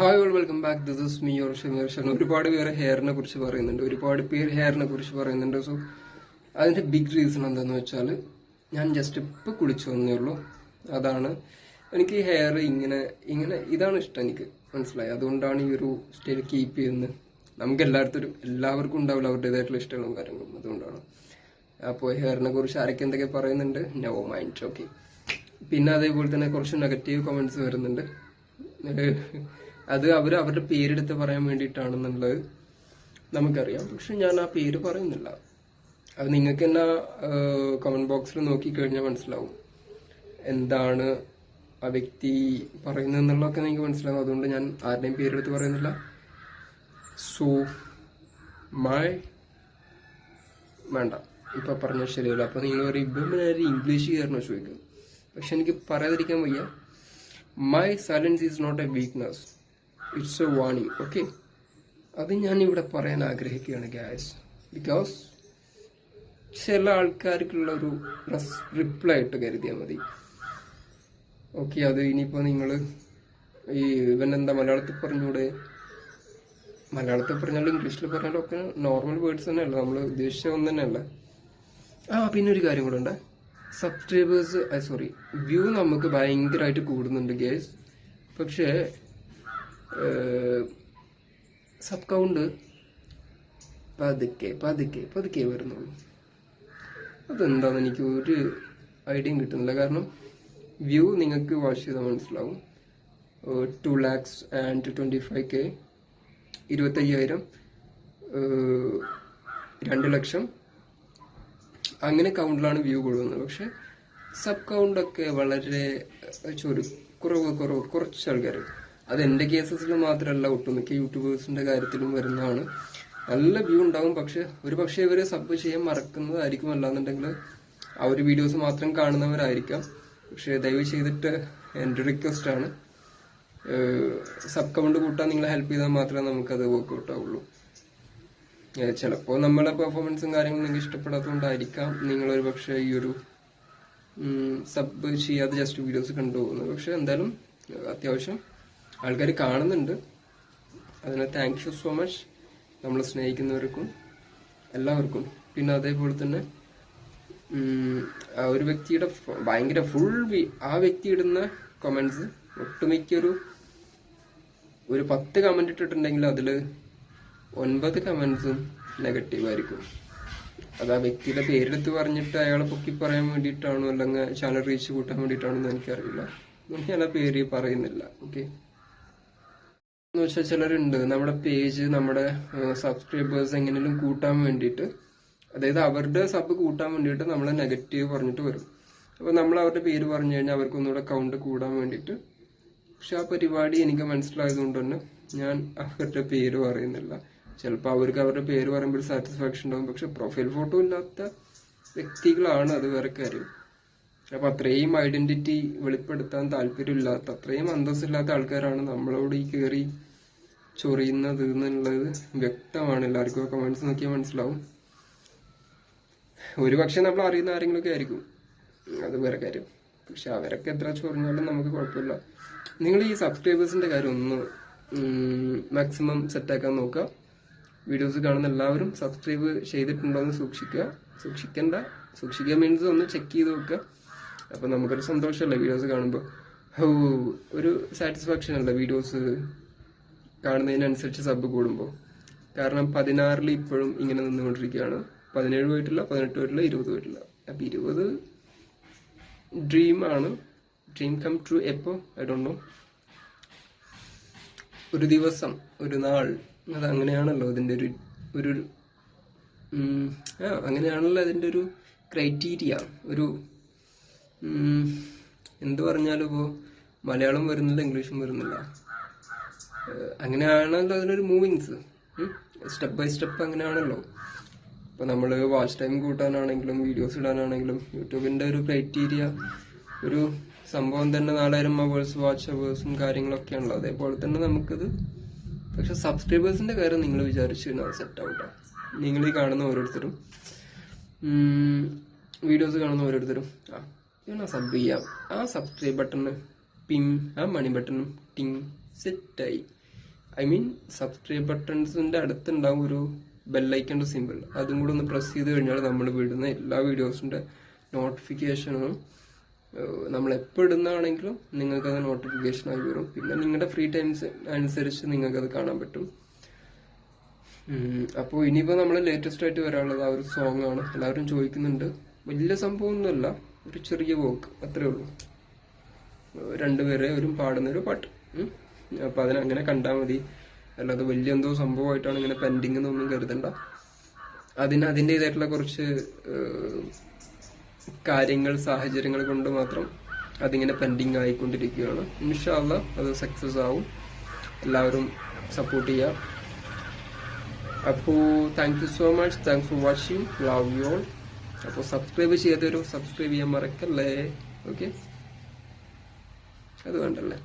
Hi all welcome back this is me or Shameer ഷൻ ഒരുപാട് പേര് ഹെയറിനെ കുറിച്ച് പറയുന്നുണ്ട്. ഒരുപാട് പേര് ഹെയറിനെ കുറിച്ച് പറയുന്നുണ്ട്. സോ അതിന്റെ ബിഗ് റീസൺ എന്താന്ന് വെച്ചാൽ ഞാൻ ജസ്റ്റ് ഇപ്പൊ കുളിച്ചു വന്നേ ഉള്ളൂ. അതാണ് എനിക്ക് ഈ ഹെയർ ഇങ്ങനെ ഇങ്ങനെ ഇതാണ് ഇഷ്ടം എനിക്ക്. മനസ്സിലായി? അതുകൊണ്ടാണ് ഈ ഒരു സ്റ്റൈൽ കീപ്പ് ചെയ്യുന്നത്. നമുക്ക് എല്ലായിടത്തും എല്ലാവർക്കും ഉണ്ടാവില്ല അവരുടേതായിട്ടുള്ള ഇഷ്ടങ്ങളും കാര്യങ്ങളും. അതുകൊണ്ടാണ്. അപ്പോൾ ഹെയറിനെ കുറിച്ച് ആരൊക്കെ എന്തൊക്കെ പറയുന്നുണ്ട്? നോ മൈൻഡ് ഓക്കെ പിന്നെ അതേപോലെ തന്നെ കുറച്ച് നെഗറ്റീവ് കമന്റ്സ് വരുന്നുണ്ട്. അത് അവർ അവരുടെ പേരെടുത്ത് പറയാൻ വേണ്ടിയിട്ടാണെന്നുള്ളത് നമുക്കറിയാം. പക്ഷെ ഞാൻ ആ പേര് പറയുന്നില്ല. അത് നിങ്ങൾക്ക് തന്നെ കമന്റ് ബോക്സിൽ നോക്കിക്കഴിഞ്ഞാൽ മനസ്സിലാവും. എന്താണ് ആ വ്യക്തി പറയുന്നതെന്നുള്ളതൊക്കെ നിങ്ങൾക്ക് മനസ്സിലാവും. അതുകൊണ്ട് ഞാൻ ആരുടെയും പേരെടുത്ത് പറയുന്നില്ല. സോ മൈ വേണ്ട. ഇപ്പൊ പറഞ്ഞ ശരിയല്ല. അപ്പൊ നിങ്ങൾ പറയും ഇപ്പം ഇംഗ്ലീഷ് കയറണോ ചോദിക്കും. പക്ഷെ എനിക്ക് പറയാതിരിക്കാൻ വയ്യ. My silence is not a weakness it's a warning okay അത് ഞാൻ ഇവിടെ പറയാൻ ആഗ്രഹിക്കുകയാണ് ഗ്യാസ് ബിക്കോസ് ചില ആൾക്കാർക്കുള്ള ഒരു റിപ്ലൈ ആയിട്ട് കരുതിയാൽ മതി. ഓക്കെ അത് ഇനിയിപ്പോൾ നിങ്ങൾ ഈ ഇവനെന്താ മലയാളത്തിൽ പറഞ്ഞൂടെ? മലയാളത്തിൽ പറഞ്ഞാലും ഇംഗ്ലീഷിൽ പറഞ്ഞാലും ഒക്കെ നോർമൽ വേർഡ്സ് തന്നെയല്ല നമ്മൾ ഉദ്ദേശിച്ച ഒന്ന് തന്നെയല്ല. ആ പിന്നെ ഒരു കാര്യം കൂടെ ഉണ്ട്. സബ്സ്ക്രൈബേഴ്സ് സോറി വ്യൂ നമുക്ക് ഭയങ്കരമായിട്ട് കൂടുന്നുണ്ട് ഗേസ് പക്ഷേ സബ് കൗണ്ട് പതുക്കെ പതുക്കെ പതുക്കെ വരുന്നുള്ളൂ. അതെന്താന്ന് എനിക്ക് ഒരു ഐഡിയയും കിട്ടുന്നില്ല. കാരണം വ്യൂ നിങ്ങൾക്ക് വാഷ് ചെയ്താൽ മനസ്സിലാവും. Two lakhs and twenty five K ഇരുപത്തയ്യായിരം രണ്ട് ലക്ഷം. അങ്ങനെ കൗണ്ടിലാണ് വ്യൂ കൊടുക്കുന്നത് പക്ഷെ സബ് കൗണ്ടൊക്കെ വളരെ ചുരു കുറവ് കുറവ് കുറച്ച് ആൾക്കാർ അത് എന്റെ കേസസിൽ മാത്രമല്ല ഒട്ടുമിക്ക യൂട്യൂബേഴ്സിന്റെ കാര്യത്തിലും വരുന്നതാണ്. നല്ല വ്യൂ ഉണ്ടാവും പക്ഷെ ഒരു പക്ഷേ ഇവർ സബ് ചെയ്യാൻ മറക്കുന്നതായിരിക്കും. അല്ലാന്നുണ്ടെങ്കിൽ ആ ഒരു വീഡിയോസ് മാത്രം കാണുന്നവരായിരിക്കാം. പക്ഷേ ദയവ് ചെയ്തിട്ട് എന്റെ റിക്വസ്റ്റ് ആണ്. സബ് കൗണ്ട് കൂട്ടാൻ നിങ്ങളെ ഹെൽപ്പ് ചെയ്താൽ മാത്രമേ നമുക്കത് വർക്ക്ഔട്ട് ആവുള്ളൂ. ചിലപ്പോൾ നമ്മളെ പെർഫോമൻസും കാര്യങ്ങളും നിങ്ങൾക്ക് ഇഷ്ടപ്പെടാത്തതുകൊണ്ടായിരിക്കാം നിങ്ങൾ ഒരു പക്ഷേ ഈ ഒരു സബ് ചെയ്യാതെ ജസ്റ്റ് വീഡിയോസ് കണ്ടുപോകുന്നത്. പക്ഷെ എന്തായാലും അത്യാവശ്യം ആൾക്കാർ കാണുന്നുണ്ട്. അതിന് താങ്ക് യു സോ മച്ച് നമ്മളെ സ്നേഹിക്കുന്നവർക്കും എല്ലാവർക്കും. പിന്നെ അതേപോലെ തന്നെ ഒരു വ്യക്തിയുടെ ഭയങ്കര ഫുൾ ആ വ്യക്തി ഇടുന്ന കമൻസ് ഒട്ടുമിക്ക ഒരു പത്ത് കമന്റ് ഇട്ടിട്ടുണ്ടെങ്കിൽ അതിൽ ഒൻപത് കമൻസും നെഗറ്റീവ് ആയിരിക്കും. അത് ആ വ്യക്തിയുടെ പേരെടുത്ത് പറഞ്ഞിട്ട് അയാളെ പൊക്കി പറയാൻ വേണ്ടിയിട്ടാണോ അല്ലെങ്കിൽ ചാനൽ റീച്ച് കൂട്ടാൻ വേണ്ടിയിട്ടാണോ എന്ന് എനിക്കറിയില്ല. ഞാൻ ആ പേര് പറയുന്നില്ല. ഓക്കെ എന്ന് വെച്ചാൽ ചിലരുണ്ട്. നമ്മുടെ പേജ് നമ്മുടെ സബ്സ്ക്രൈബേഴ്സ് എങ്ങനെയും കൂട്ടാൻ വേണ്ടിയിട്ട് അതായത് അവരുടെ സബ് കൂട്ടാൻ വേണ്ടിയിട്ട് നമ്മൾ നെഗറ്റീവ് പറഞ്ഞിട്ട് വരും. അപ്പോൾ നമ്മൾ അവരുടെ പേര് പറഞ്ഞു കഴിഞ്ഞാൽ അവർക്ക് ഒന്നുകൂടെ കൗണ്ട് കൂടാൻ വേണ്ടിയിട്ട്. പക്ഷെ ആ പരിപാടി എനിക്ക് മനസ്സിലായതുകൊണ്ട് തന്നെ ഞാൻ അവരുടെ പേര് പറയുന്നില്ല. ചിലപ്പോൾ അവർക്ക് അവരുടെ പേര് പറയുമ്പോൾ സാറ്റിസ്ഫാക്ഷൻ ഉണ്ടാകും പക്ഷെ പ്രൊഫൈൽ ഫോട്ടോ ഇല്ലാത്ത വ്യക്തികളാണ് അത് വേറെ കാര്യം. അപ്പൊ അത്രയും ഐഡന്റിറ്റി വെളിപ്പെടുത്താൻ താല്പര്യമില്ലാത്ത അത്രയും അന്തസ്സില്ലാത്ത ആൾക്കാരാണ് നമ്മളോട് ഈ കയറി ചൊറിയുന്നത് എന്നുള്ളത് വ്യക്തമാണ്. എല്ലാവർക്കും കമന്റ്സ് നോക്കിയാൽ മനസ്സിലാവും. ഒരു പക്ഷെ നമ്മൾ അറിയുന്ന ആരെങ്കിലും ഒക്കെ ആയിരിക്കും. അത് വേറെ കാര്യം. പക്ഷെ അവരൊക്കെ എത്ര ചൊറിഞ്ഞാലും നമുക്ക് കുഴപ്പമില്ല. നിങ്ങൾ ഈ സബ്സ്ക്രൈബേഴ്സിന്റെ കാര്യം ഒന്ന് മാക്സിമം സെറ്റാക്കാൻ നോക്കുക. വീഡിയോസ് കാണുന്ന എല്ലാവരും സബ്സ്ക്രൈബ് ചെയ്തിട്ടുണ്ടോ എന്ന് സൂക്ഷിക്കുക. സൂക്ഷിക്കേണ്ട. സൂക്ഷിക്കുക മീൻസ് ഒന്ന് ചെക്ക് ചെയ്ത് നോക്കുക. അപ്പൊ നമുക്കൊരു സന്തോഷമല്ലേ വീഡിയോസ് കാണുമ്പോൾ? ഹോ ഒരു സാറ്റിസ്ഫാക്ഷൻ അല്ല വീഡിയോസ് കാണുന്നതിനനുസരിച്ച് സബ് കൂടുമ്പോൾ കാരണം പതിനാറിൽ ഇപ്പോഴും ഇങ്ങനെ നിന്നുകൊണ്ടിരിക്കുകയാണ്. പതിനേഴ് പോയിട്ടില്ല പതിനെട്ട് പോയിട്ടില്ല ഇരുപത് പോയിട്ടില്ല. അപ്പം ഇരുപത് ഡ്രീം ആണ്. ഡ്രീം കം ട്രൂ എപ്പോ? ഐ ഡോണ്ട് നോ ഒരു ദിവസം ഒരു നാൾ അത് അങ്ങനെയാണല്ലോ അതിന്റെ ഒരു ഒരു ആ അങ്ങനെയാണല്ലോ അതിന്റെ ഒരു ക്രൈറ്റീരിയ ഒരു എന്ത് പറഞ്ഞാലും ഇപ്പോൾ മലയാളം വരുന്നില്ല ഇംഗ്ലീഷും വരുന്നില്ല. അങ്ങനെയാണല്ലോ അതിനൊരു മൂവിങ്സ് സ്റ്റെപ്പ് ബൈ സ്റ്റെപ്പ് അങ്ങനെയാണല്ലോ. ഇപ്പൊ നമ്മൾ വാച്ച് ടൈം കൂട്ടാനാണെങ്കിലും വീഡിയോസ് ഇടാനാണെങ്കിലും യൂട്യൂബിന്റെ ഒരു ക്രൈറ്റീരിയ ഒരു സംഭവം തന്നെ നാലായിരം അവേഴ്സ് വാച്ച് അവേഴ്സും കാര്യങ്ങളൊക്കെയാണല്ലോ. അതേപോലെ തന്നെ നമുക്കത് പക്ഷെ സബ്സ്ക്രൈബേഴ്സിന്റെ കാര്യം നിങ്ങൾ വിചാരിച്ചു കഴിഞ്ഞാൽ സെറ്റ് ഔട്ടാ നിങ്ങൾ ഈ കാണുന്ന ഓരോരുത്തരും വീഡിയോസ് കാണുന്ന ഓരോരുത്തരും ആ സബ് ചെയ്യാം. ആ സബ്സ്ക്രൈബ് ബട്ടണ് പിങ് ആ മണി ബട്ടണും ടിങ് സെറ്റായി ഐ മീൻ സബ്സ്ക്രൈബ് ബട്ടൺസിന്റെ അടുത്തുണ്ടാവും ഒരു ബെല്ലൈക്കന്റെ സിമ്പിൾ അതും കൂടെ ഒന്ന് പ്രസ് ചെയ്ത് കഴിഞ്ഞാൽ നമ്മൾ വിടുന്ന എല്ലാ വീഡിയോസിന്റെ നോട്ടിഫിക്കേഷനും നമ്മൾ എപ്പോൾ ഇടുന്നതാണെങ്കിലും നിങ്ങൾക്കത് നോട്ടിഫിക്കേഷൻ ആയി വരും. പിന്നെ നിങ്ങളുടെ ഫ്രീ ടൈംസ് അനുസരിച്ച് നിങ്ങൾക്കത് കാണാൻ പറ്റും. അപ്പോൾ ഇനിയിപ്പോൾ നമ്മൾ ലേറ്റസ്റ്റ് ആയിട്ട് വരാനുള്ളത് ആ ഒരു സോങ് ആണ്. എല്ലാവരും ചോദിക്കുന്നുണ്ട്. വലിയ സംഭവമൊന്നുമല്ല ഒരു ചെറിയ വോക്ക് അത്രേ ഉള്ളൂ. ഏഹ് രണ്ടുപേരെ ഒരു പാടുന്ന ഒരു പാട്ട്. അപ്പൊ അതിനങ്ങനെ കണ്ടാൽ മതി. അല്ലാതെ വലിയ എന്തോ സംഭവമായിട്ടാണ് ഇങ്ങനെ പെൻഡിങ് എന്നൊന്നും കരുതണ്ട. അതിന് അതിന്റെതായിട്ടുള്ള കുറച്ച് കാര്യങ്ങൾ സാഹചര്യങ്ങൾ കൊണ്ട് മാത്രം അതിങ്ങനെ പെൻഡിങ് ആയിക്കൊണ്ടിരിക്കുകയാണ്. ഇൻഷാല്ല അത് സക്സസ് ആവും. എല്ലാവരും സപ്പോർട്ട് ചെയ്യുക അപ്പോൾ thank you so much thanks for watching love you all അപ്പോൾ സബ്സ്ക്രൈബ് ചെയ്യാത്തവരും സബ്സ്ക്രൈബ് ചെയ്യാൻ മറക്കല്ലേ? ഓക്കെ അത് വേണ്ടല്ലേ?